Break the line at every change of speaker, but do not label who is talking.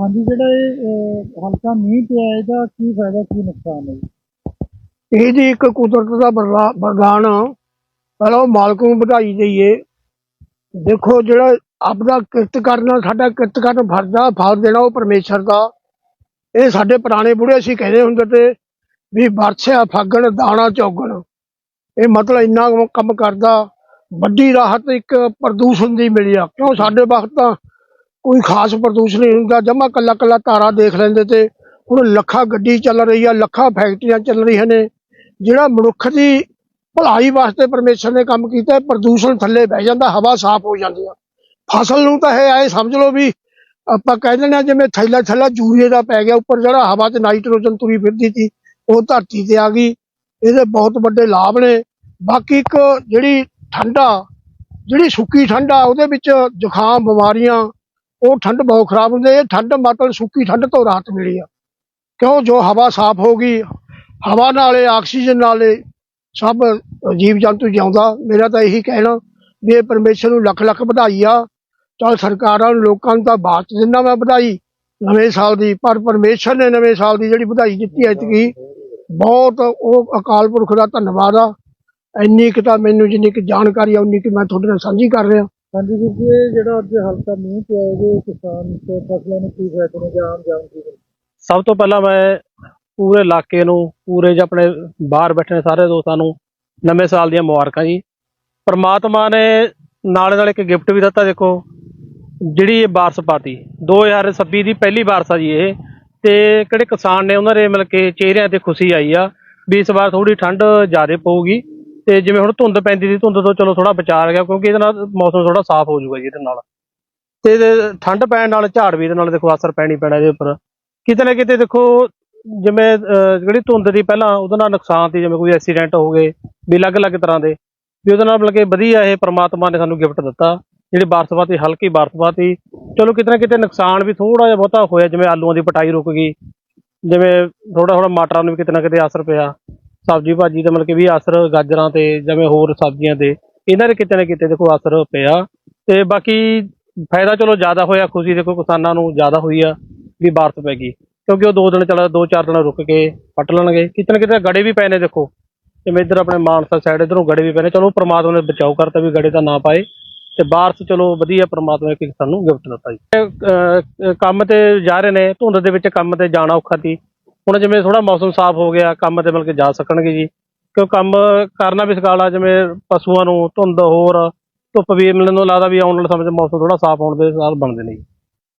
ਹਾਂਜੀ, ਜਿਹੜਾ ਇਹ ਹਲਕਾ ਮੀਂਹ ਪਿਆ, ਇਹਦਾ ਕੀ ਫਾਇਦਾ, ਕੀ ਨੁਕਸਾਨ ਹੈ?
ਇਹ ਜੀ ਇੱਕ ਕੁਦਰਤ ਦਾ ਵਰਦਾਨ ਪਹਿਲਾਂ ਮਾਲਕ ਨੂੰ ਵਧਾਈ ਦਈਏ। ਦੇਖੋ, ਜਿਹੜਾ ਆਪਦਾ ਕਿਰਤ ਕਰਨਾ, ਸਾਡਾ ਕਿਰਤ ਕਰਨ ਫਰਜ਼ ਫਲ ਦੇਣਾ ਉਹ ਪਰਮੇਸ਼ਰ ਦਾ। ਇਹ ਸਾਡੇ ਪੁਰਾਣੇ ਬੁੜੇ ਅਸੀਂ ਕਹਿੰਦੇ ਹੁੰਦੇ ਤੇ, ਵੀ ਵਰਛਿਆ, ਫਾਗਣ, ਦਾਣਾ, ਚੌਗਣ। ਇਹ ਮਤਲਬ ਇੰਨਾ ਕੰਮ ਕਰਦਾ, ਵੱਡੀ ਰਾਹਤ ਇੱਕ ਪ੍ਰਦੂਸ਼ਣ ਦੀ ਮਿਲੀ ਆ। ਕਿਉਂ? ਸਾਡੇ ਵਕਤ ਤਾਂ ਕੋਈ ਖਾਸ ਪ੍ਰਦੂਸ਼ਣ ਨਹੀਂ ਹੁੰਦਾ, ਜਮਾ ਕੱਲਾ ਕੱਲਾ ਤਾਰਾ ਦੇਖ ਲੈਂਦੇ ਤੇ ਹੁਣ ਲੱਖਾਂ ਗੱਡੀ ਚੱਲ ਰਹੀ ਆ ਲੱਖਾਂ ਫੈਕਟਰੀਆਂ ਚੱਲ ਰਹੀਆਂ ਨੇ, ਜਿਹੜਾ ਮਨੁੱਖ ਦੀ ਭਲਾਈ ਵਾਸਤੇ ਪਰਮੇਸ਼ਰ ਨੇ ਕੰਮ ਕੀਤਾ, ਪ੍ਰਦੂਸ਼ਣ ਥੱਲੇ ਬਹਿ ਜਾਂਦਾ, ਹਵਾ ਸਾਫ਼ ਹੋ ਜਾਂਦੀ ਆ। ਫਸਲ ਨੂੰ ਤਾਂ ਇਹ ਆਏ ਸਮਝ ਲਓ ਵੀ ਆਪਾਂ ਕਹਿ ਦਿੰਦੇ ਹਾਂ ਜਿਵੇਂ ਥੈਲਾ ਥੈਲਾ ਯੂਰੀਏ ਦਾ ਪੈ ਗਿਆ, ਉੱਪਰ ਜਿਹੜਾ ਹਵਾ 'ਚ ਨਾਈਟ੍ਰੋਜਨ ਤੁਰੀ ਫਿਰਦੀ ਸੀ, ਉਹ ਧਰਤੀ ਤੇ ਆ ਗਈ। ਇਹਦੇ ਬਹੁਤ ਵੱਡੇ ਲਾਭ ਨੇ। ਬਾਕੀ ਇੱਕ ਜਿਹੜੀ ਠੰਡਾ, ਜਿਹੜੀ ਸੁੱਕੀ ਠੰਡਾ, ਉਹਦੇ ਵਿੱਚ ਜ਼ੁਕਾਮ, ਬਿਮਾਰੀਆਂ ਉਹ ਠੰਡ ਬਹੁਤ ਖਰਾਬ ਹੁੰਦੀ ਹੈ, ਇਹ ਠੰਡ ਮਤਲਬ ਸੁੱਕੀ ਠੰਡ ਤੋਂ ਰਾਹਤ ਮਿਲੀ ਆ। ਕਿਉਂ? ਜੋ ਹਵਾ ਸਾਫ਼ ਹੋ ਗਈ, ਹਵਾ ਨਾਲੇ ਆਕਸੀਜਨ ਨਾਲੇ ਸਭ ਜੀਵ ਜੰਤੂ ਜਿਉਂਦਾ। ਮੇਰਾ ਤਾਂ ਇਹੀ ਕਹਿਣਾ ਵੀ ਇਹ ਪਰਮੇਸ਼ਰ ਨੂੰ ਲੱਖ ਲੱਖ ਵਧਾਈ ਆ। ਚਲ ਸਰਕਾਰਾਂ ਨੂੰ ਲੋਕਾਂ ਨੂੰ ਤਾਂ ਬਾਤ ਦਿੰਦਾ ਮੈਂ ਵਧਾਈ। ਨਵੇਂ ਸਾਲ ਦੀ, ਪਰ ਪਰਮੇਸ਼ਰ ਨੇ ਨਵੇਂ ਸਾਲ ਦੀ ਜਿਹੜੀ ਵਧਾਈ ਦਿੱਤੀ ਐਤਕੀ ਬਹੁਤ ਉਹ ਅਕਾਲ ਪੁਰਖ ਦਾ ਧੰਨਵਾਦ ਆ। ਇੰਨੀ ਕੁ ਤਾਂ ਮੈਨੂੰ ਜਿੰਨੀ ਕੁ ਜਾਣਕਾਰੀ ਆ, ਉਨੀ ਕੁ ਮੈਂ ਤੁਹਾਡੇ ਨਾਲ ਸਾਂਝੀ ਕਰ ਰਿਹਾ।
ਹਾਂਜੀ ਵੀਰ ਜੀ, ਇਹ ਜਿਹੜਾ ਅੱਜ ਹਲਕਾ ਮੀਂਹ ਪਿਆ ਇਹਦੇ ਕਿਸਾਨ ਤੇ ਫਸਲਾਂ ਨੂੰ ਕੀ ਫਾਇਦੇ ਨੇ ਜਾਂ ਆਮ ਜਾਨ ਦੀ
ਸਭ ਤੋਂ ਪਹਿਲਾਂ ਮੈਂ ਪੂਰੇ ਇਲਾਕੇ ਨੂੰ, ਪੂਰੇ ਜ ਆਪਣੇ ਬਾਹਰ ਬੈਠੇ ਸਾਰੇ ਦੋਸਤਾਂ ਨੂੰ, ਨਵੇਂ ਸਾਲ ਦੀਆਂ ਮੁਬਾਰਕਾਂ ਜੀ। ਪਰਮਾਤਮਾ ਨੇ ਨਾਲੇ ਨਾਲ ਇੱਕ ਗਿਫਟ ਵੀ ਦਿੱਤਾ, ਦੇਖੋ, ਜਿਹੜੀ ਇਹ ਬਾਰਸ ਪਾਤੀ। 2026 ਦੀ ਪਹਿਲੀ ਬਾਰਸ ਆ ਜੀ ਇਹ, ਤੇ ਕਿਹੜੇ ਕਿਸਾਨ ਨੇ ਉਹਨਾਂ ਦੇ ਮਿਲ ਕੇ ਚਿਹਰਿਆਂ ਤੇ ਖੁਸ਼ੀ ਆਈ ਆ, ਵੀ ਇਸ ਵਾਰ ਥੋੜੀ ਠੰਡ ਜ਼ਿਆਦਾ ਪਊਗੀ। ਤੇ ਜਿਵੇਂ ਹੁਣ ਧੁੰਦ ਪੈਂਦੀ ਸੀ, ਧੁੰਦ ਤੋਂ ਚਲੋ ਥੋੜਾ ਬਚਾ ਗਿਆ, ਕਿਉਂਕਿ ਇਹਦੇ ਨਾਲ ਮੌਸਮ ਥੋੜਾ ਸਾਫ਼ ਹੋ ਜਾਊਗਾ ਜੀ ਇਹਦੇ ਨਾਲ। ਤੇ ਠੰਡ ਪੈਣ ਨਾਲ ਝਾੜ ਵੀ ਇਹਦੇ ਨਾਲ ਦੇਖੋ ਅਸਰ ਪੈਣੀ ਪੈਣਾ ਇਹਦੇ ਉੱਪਰ। ਕਿਤੇ ਨਾ ਕਿਤੇ ਦੇਖੋ, ਜਿਵੇਂ ਜਿਹੜੀ ਧੁੰਦ ਦੀ ਪਹਿਲਾਂ ਉਹਦੇ ਨਾਲ ਨੁਕਸਾਨ ਸੀ, ਜਿਵੇਂ ਕੋਈ ਐਕਸੀਡੈਂਟ ਹੋ ਗਏ, ਵੀ ਅਲੱਗ-ਅਲੱਗ ਤਰ੍ਹਾਂ ਦੇ, ਵੀ ਉਹਦੇ ਨਾਲ ਮਤਲਬ ਕਿ ਵਧੀਆ ਇਹ ਪ੍ਰਮਾਤਮਾ ਨੇ ਸਾਨੂੰ ਗਿਫਟ ਦਿੱਤਾ। ਜਿਹੜੀ ਬਰਸਪਾਤੀ ਹਲਕੀ ਬਰਸਪਾਤੀ ਚਲੋ ਕਿਤੇ ਨਾ ਕਿਤੇ ਨੁਕਸਾਨ ਵੀ ਥੋੜਾ ਜਿਹਾ ਬਹੁਤਾ ਹੋਇਆ, ਜਿਵੇਂ ਆਲੂਆਂ ਦੀ ਪਟਾਈ ਰੁਕ ਗਈ। ਜਿਵੇਂ ਥੋੜਾ ਥੋੜਾ ਮਟਰਾਂ ਨੂੰ ਵੀ ਕਿਤੇ ਨਾ ਕਿਤੇ ਅਸਰ ਪਿਆ। ਸਬਜ਼ੀ ਭਾਜੀ ਤੇ ਮਤਲਬ ਕਿ ਵੀ ਅਸਰ ਗਾਜਰਾਂ ਤੇ ਜਿਵੇਂ ਹੋਰ ਸਬਜ਼ੀਆਂ ਤੇ ਇਹਨਾਂ ਦੇ ਕਿਤੇ ਨਾ ਕਿਤੇ ਦੇਖੋ ਅਸਰ ਪਿਆ। ਤੇ ਬਾਕੀ ਫਾਇਦਾ ਚਲੋ ਜ਼ਿਆਦਾ ਹੋਇਆ ਖੁਸ਼ੀ ਦੇਖੋ ਕਿਸਾਨਾਂ ਨੂੰ ਜ਼ਿਆਦਾ ਹੋਈ ਆ ਵੀ ਬਾਰਸ ਪੈ ਗਈ। ਕਿਉਂਕਿ ਉਹ ਦੋ ਦਿਨ ਚਲਾ ਦੋ ਚਾਰ ਦਿਨ ਰੁਕ ਕੇ ਪੱਟ ਲੈਣਗੇ। ਕਿਤੇ ਨਾ ਕਿਤੇ ਗੜੇ ਵੀ ਪਏ ਨੇ ਦੇਖੋ। ਜਿਵੇਂ ਇੱਧਰ ਆਪਣੇ ਮਾਨਸਾ ਸਾਈਡ ਇੱਧਰੋਂ ਗੜੇ ਵੀ ਪਏ ਨੇ। ਚਲੋ ਪ੍ਰਮਾਤਮਾ ਨੇ ਬਚਾਓ ਕਰਤਾ ਵੀ ਗੜੇ ਤਾਂ ਨਾ ਪਾਏ। ਤੇ ਬਾਰਸ ਚਲੋ ਵਧੀਆ ਪ੍ਰਮਾਤਮਾ ਨੇ ਸਾਨੂੰ ਗਿਫਟ ਦਿੱਤਾ ਜੀ। ਅਹ, ਕੰਮ ਤੇ ਜਾ ਰਹੇ ਨੇ ਧੁੰਦ ਦੇ ਵਿੱਚ ਕੰਮ ਤੇ ਜਾਣਾ ਔਖਾ ਸੀ। ਹੁਣ ਜਿਵੇਂ ਥੋੜਾ ਮੌਸਮ ਸਾਫ਼ ਹੋ ਗਿਆ, ਕੰਮ ਤੇ ਮਿਲ ਕੇ ਜਾ ਸਕਣਗੇ ਜੀ। ਕਿਉਂ ਕੰਮ ਕਰਨਾ ਵੀ ਸਕਾਲਾ, ਜਿਵੇਂ ਪਸ਼ੂਆਂ ਨੂੰ ਧੁੰਦ ਹੋਰ, ਧੁੱਪ ਵੀ ਮੈਨੂੰ ਲੱਗਦਾ ਵੀ ਆਉਣ ਵਾਲੇ ਸਮੇਂ 'ਚ ਮੌਸਮ ਥੋੜਾ ਸਾਫ਼ ਹੋਣ ਦੇ ਸਾਲ ਬਣਦੇ ਨੇ ਜੀ।